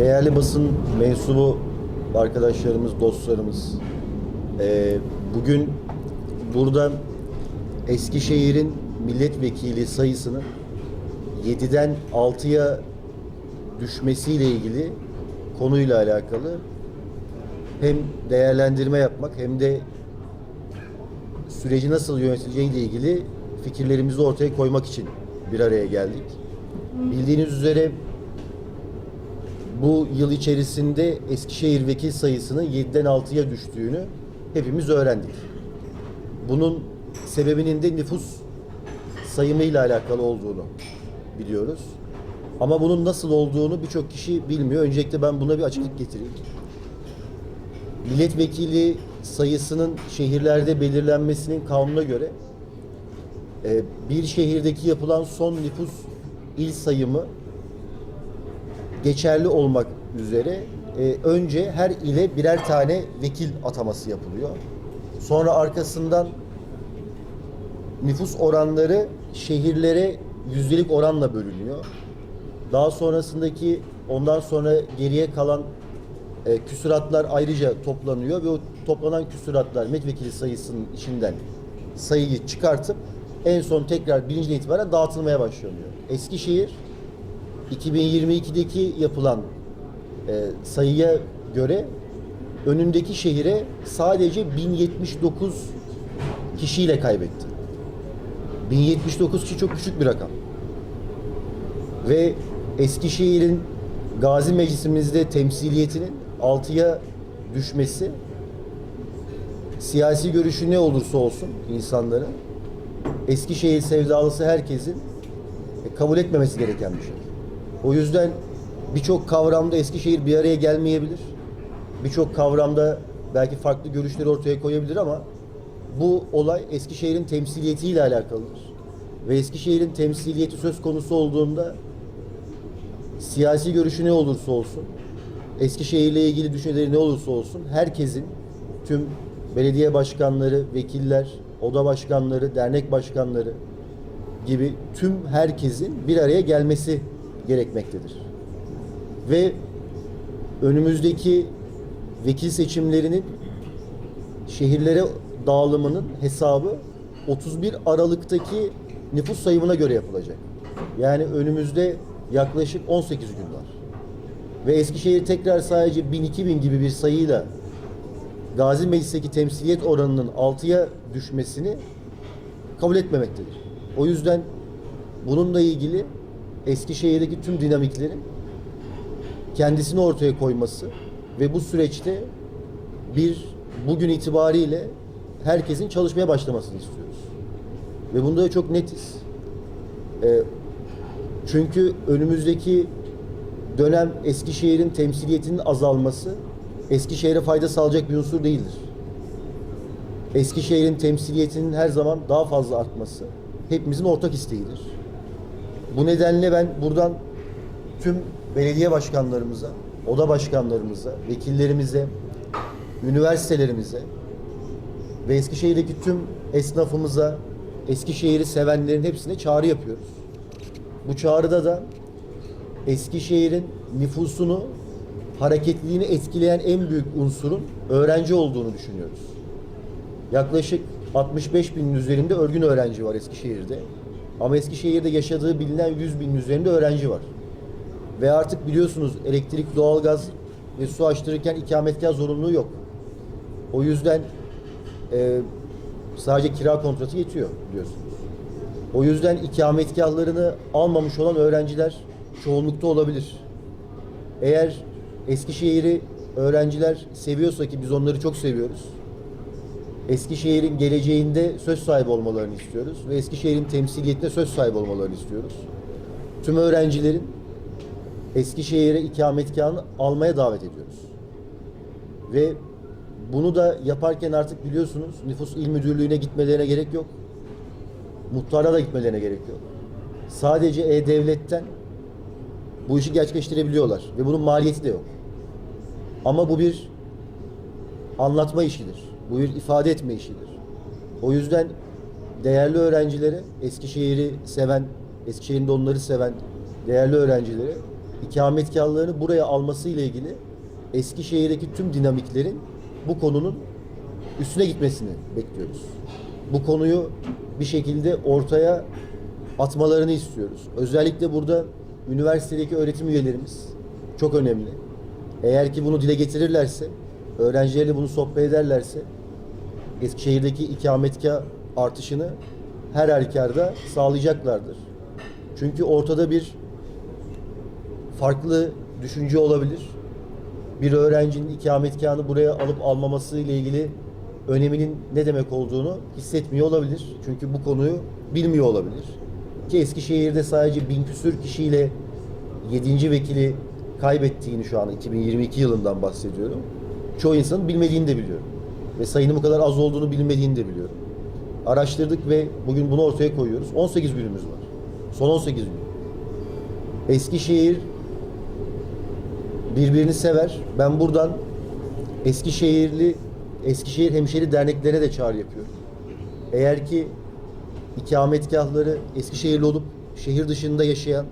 Değerli basın mensubu arkadaşlarımız, dostlarımız, eee, bugün burada Eskişehir'in milletvekili sayısının 7'den 6'ya düşmesiyle ilgili konuyla alakalı hem değerlendirme yapmak hem de süreci nasıl yönetileceğiyle ilgili fikirlerimizi ortaya koymak için bir araya geldik. Bildiğiniz üzere bu yıl içerisinde Eskişehir vekil sayısının 7'den 6'ya düştüğünü hepimiz öğrendik. Bunun sebebinin de nüfus sayımıyla alakalı olduğunu biliyoruz. Ama bunun nasıl olduğunu birçok kişi bilmiyor. Öncelikle ben buna bir açıklık getireyim. Milletvekili sayısının şehirlerde belirlenmesinin kanuna göre e, bir şehirdeki yapılan son nüfus il sayımı geçerli olmak üzere e, önce her ile birer tane vekil ataması yapılıyor. Sonra arkasından nüfus oranları şehirlere yüzdelik oranla bölünüyor. Daha sonrasındaki ondan sonra geriye kalan e, küsuratlar ayrıca toplanıyor ve o toplanan küsuratlar milletvekili sayısının içinden sayıyı çıkartıp en son tekrar birinciden itibaren dağıtılmaya başlanıyor. Eskişehir 2022'deki yapılan e, sayıya göre önündeki şehire sadece 1079 kişiyle kaybetti. 1079 kişi çok küçük bir rakam. Ve Eskişehir'in Gazi Meclisimizde temsiliyetinin 6'ya düşmesi siyasi görüşü ne olursa olsun insanların Eskişehir sevdalısı herkesin e, kabul etmemesi gereken bir şey. O yüzden birçok kavramda Eskişehir bir araya gelmeyebilir. Birçok kavramda belki farklı görüşleri ortaya koyabilir ama bu olay Eskişehir'in temsiliyetiyle alakalıdır. Ve Eskişehir'in temsiliyeti söz konusu olduğunda siyasi görüşü ne olursa olsun, Eskişehir'le ilgili düşünceleri ne olursa olsun herkesin tüm belediye başkanları, vekiller, oda başkanları, dernek başkanları gibi tüm herkesin bir araya gelmesi gerekmektedir. Ve önümüzdeki vekil seçimlerinin şehirlere dağılımının hesabı 31 Aralık'taki nüfus sayımına göre yapılacak. Yani önümüzde yaklaşık 18 gün var. Ve Eskişehir tekrar sadece 1000-2000 gibi bir sayıyla Gazi Meclis'teki temsiliyet oranının 6'ya düşmesini kabul etmemektedir. O yüzden bununla ilgili Eskişehir'deki tüm dinamiklerin kendisini ortaya koyması ve bu süreçte bir bugün itibariyle herkesin çalışmaya başlamasını istiyoruz. Ve bunda da çok netiz. Ee, çünkü önümüzdeki dönem Eskişehir'in temsiliyetinin azalması Eskişehir'e fayda sağlayacak bir unsur değildir. Eskişehir'in temsiliyetinin her zaman daha fazla artması hepimizin ortak isteğidir. Bu nedenle ben buradan tüm belediye başkanlarımıza, oda başkanlarımıza, vekillerimize, üniversitelerimize ve Eskişehir'deki tüm esnafımıza, Eskişehir'i sevenlerin hepsine çağrı yapıyoruz. Bu çağrıda da Eskişehir'in nüfusunu, hareketliliğini etkileyen en büyük unsurun öğrenci olduğunu düşünüyoruz. Yaklaşık 65 binin üzerinde örgün öğrenci var Eskişehir'de. Ama Eskişehir'de yaşadığı bilinen 100 binin üzerinde öğrenci var. Ve artık biliyorsunuz elektrik, doğalgaz ve su açtırırken ikametgah zorunluluğu yok. O yüzden e, sadece kira kontratı yetiyor biliyorsunuz. O yüzden ikametgahlarını almamış olan öğrenciler çoğunlukta olabilir. Eğer Eskişehir'i öğrenciler seviyorsa ki biz onları çok seviyoruz. Eskişehir'in geleceğinde söz sahibi olmalarını istiyoruz ve Eskişehir'in temsiliyetinde söz sahibi olmalarını istiyoruz. Tüm öğrencilerin Eskişehir'e ikametgahını almaya davet ediyoruz. Ve bunu da yaparken artık biliyorsunuz nüfus il müdürlüğüne gitmelerine gerek yok. Muhtara da gitmelerine gerek yok. Sadece E-Devlet'ten bu işi gerçekleştirebiliyorlar ve bunun maliyeti de yok. Ama bu bir anlatma işidir. Bu bir ifade etme işidir. O yüzden değerli öğrencilere, Eskişehir'i seven, Eskişehir'in de onları seven değerli öğrencilere ikametgahlarını buraya alması ile ilgili Eskişehir'deki tüm dinamiklerin bu konunun üstüne gitmesini bekliyoruz. Bu konuyu bir şekilde ortaya atmalarını istiyoruz. Özellikle burada üniversitedeki öğretim üyelerimiz çok önemli. Eğer ki bunu dile getirirlerse, öğrencilerle bunu sohbet ederlerse Eskişehir'deki ikametgah artışını her halükarda sağlayacaklardır. Çünkü ortada bir farklı düşünce olabilir. Bir öğrencinin ikametgahını buraya alıp almaması ile ilgili öneminin ne demek olduğunu hissetmiyor olabilir. Çünkü bu konuyu bilmiyor olabilir. Ki Eskişehir'de sadece bin küsür kişiyle 7. vekili kaybettiğini şu an 2022 yılından bahsediyorum. Çoğu insanın bilmediğini de biliyorum. Ve sayının bu kadar az olduğunu bilmediğini de biliyorum. Araştırdık ve bugün bunu ortaya koyuyoruz. 18 günümüz var. Son 18 gün. Eskişehir birbirini sever. Ben buradan Eskişehirli Eskişehir Hemşeri Derneklerine de çağrı yapıyorum. Eğer ki ikametgahları Eskişehirli olup şehir dışında yaşayan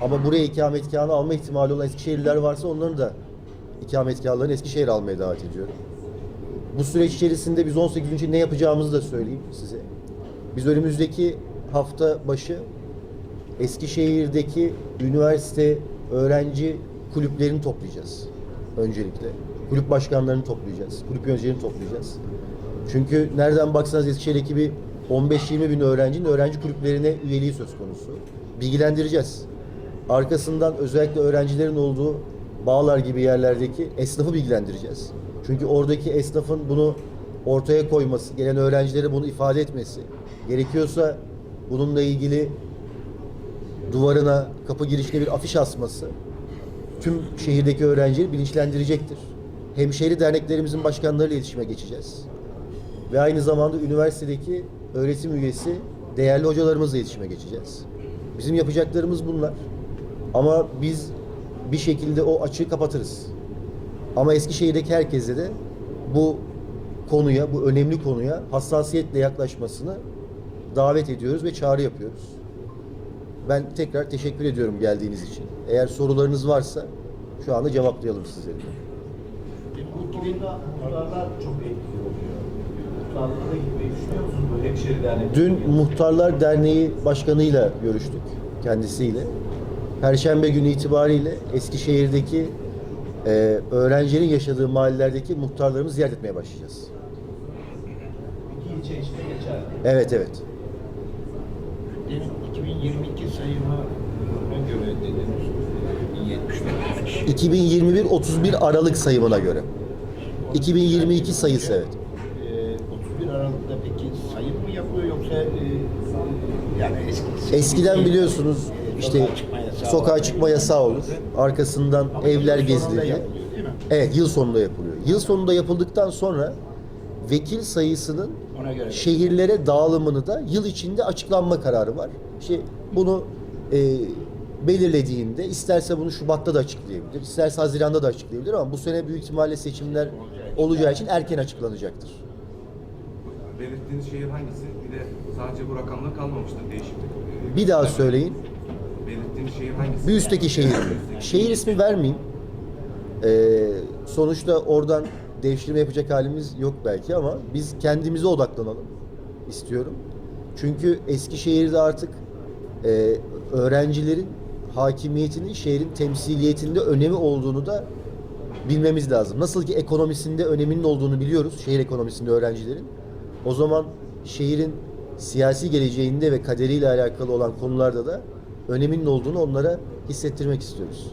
ama buraya ikametgahını alma ihtimali olan Eskişehirliler varsa onların da ikametgahlarını Eskişehir'e almaya davet ediyorum. Bu süreç içerisinde biz 18 gün ne yapacağımızı da söyleyeyim size. Biz önümüzdeki hafta başı Eskişehir'deki üniversite öğrenci kulüplerini toplayacağız öncelikle. Kulüp başkanlarını toplayacağız. Kulüp yöneticilerini toplayacağız. Çünkü nereden baksanız Eskişehir'deki bir 15-20 bin öğrencinin öğrenci kulüplerine üyeliği söz konusu. Bilgilendireceğiz. Arkasından özellikle öğrencilerin olduğu bağlar gibi yerlerdeki esnafı bilgilendireceğiz. Çünkü oradaki esnafın bunu ortaya koyması, gelen öğrencilere bunu ifade etmesi, gerekiyorsa bununla ilgili duvarına, kapı girişine bir afiş asması tüm şehirdeki öğrencileri bilinçlendirecektir. Hemşehri derneklerimizin başkanlarıyla iletişime geçeceğiz. Ve aynı zamanda üniversitedeki öğretim üyesi değerli hocalarımızla iletişime geçeceğiz. Bizim yapacaklarımız bunlar. Ama biz bir şekilde o açığı kapatırız. Ama Eskişehir'deki herkese de bu konuya, bu önemli konuya hassasiyetle yaklaşmasını davet ediyoruz ve çağrı yapıyoruz. Ben tekrar teşekkür ediyorum geldiğiniz için. Eğer sorularınız varsa şu anda cevaplayalım sizlere. Bu konuda muhtarlar çok etkili oluyor. Muhtarlara gitmeyi düşünüyor musunuz? Böyle hemşeri dernek. Dün Muhtarlar Derneği Başkanı'yla görüştük kendisiyle. Perşembe günü itibariyle Eskişehir'deki e, öğrencilerin yaşadığı mahallelerdeki muhtarlarımızı ziyaret etmeye başlayacağız. İlçe içinde. Evet evet. Demin 2022 sayımına göre dediniz. 79 kişi. 2021 31 Aralık sayımına göre. 2022 sayısı evet. Ee, 31 Aralık'ta peki sayım mı yapılıyor yoksa e, yani eski Eskiden biliyorsunuz e, işte sokağa çıkma yasağı olur. Arkasından Ama evler mi? Evet yıl sonunda yapılıyor. Yıl sonunda yapıldıktan sonra vekil sayısının şehirlere dağılımını da yıl içinde açıklanma kararı var. İşte bunu e, belirlediğinde isterse bunu Şubat'ta da açıklayabilir, isterse Haziran'da da açıklayabilir ama bu sene büyük ihtimalle seçimler olacağı için erken açıklanacaktır. Belirttiğiniz şehir hangisi? Bir de sadece bu rakamla kalmamıştır değişiklik. Bir daha söyleyin. Şehir hangisi? Bir üstteki şehir? Şehir ismi vermeyeyim. Ee, sonuçta oradan devşirme yapacak halimiz yok belki ama biz kendimize odaklanalım istiyorum. Çünkü Eskişehir'de artık e, öğrencilerin hakimiyetinin şehrin temsiliyetinde önemi olduğunu da bilmemiz lazım. Nasıl ki ekonomisinde öneminin olduğunu biliyoruz, şehir ekonomisinde öğrencilerin. O zaman şehrin siyasi geleceğinde ve kaderiyle alakalı olan konularda da öneminin olduğunu onlara hissettirmek istiyoruz.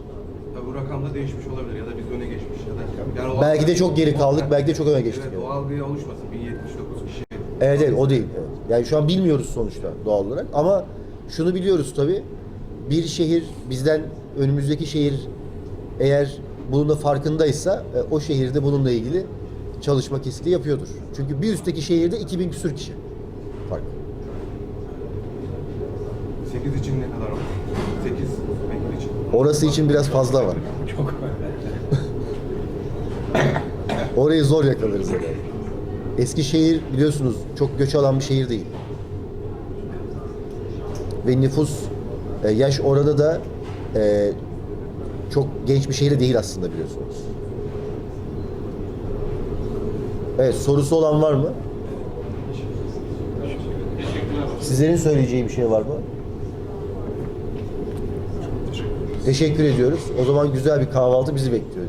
Tabii bu rakamda değişmiş olabilir ya da biz öne geçmiş ya da yani o Belki de çok geri kaldık, belki de çok öne geçtik Evet, yani. o algıya oluşmasın. 1079 kişi. Evet evet o değil. Evet. Yani şu an bilmiyoruz sonuçta doğal olarak ama şunu biliyoruz tabii. Bir şehir bizden önümüzdeki şehir eğer bunun da farkındaysa e, o şehirde bununla ilgili çalışma kesinlikle yapıyordur. Çünkü bir üstteki şehirde 2000 küsür kişi fark. 8 için ne kadar olur? 8 vekil için. Orası için biraz fazla var. Çok Orayı zor yakalarız herhalde. Eskişehir biliyorsunuz çok göç alan bir şehir değil. Ve nüfus, e, yaş orada da e, çok genç bir şehir de değil aslında biliyorsunuz. Evet sorusu olan var mı? Sizlerin söyleyeceği bir şey var mı? Teşekkür ediyoruz. O zaman güzel bir kahvaltı bizi bekliyor.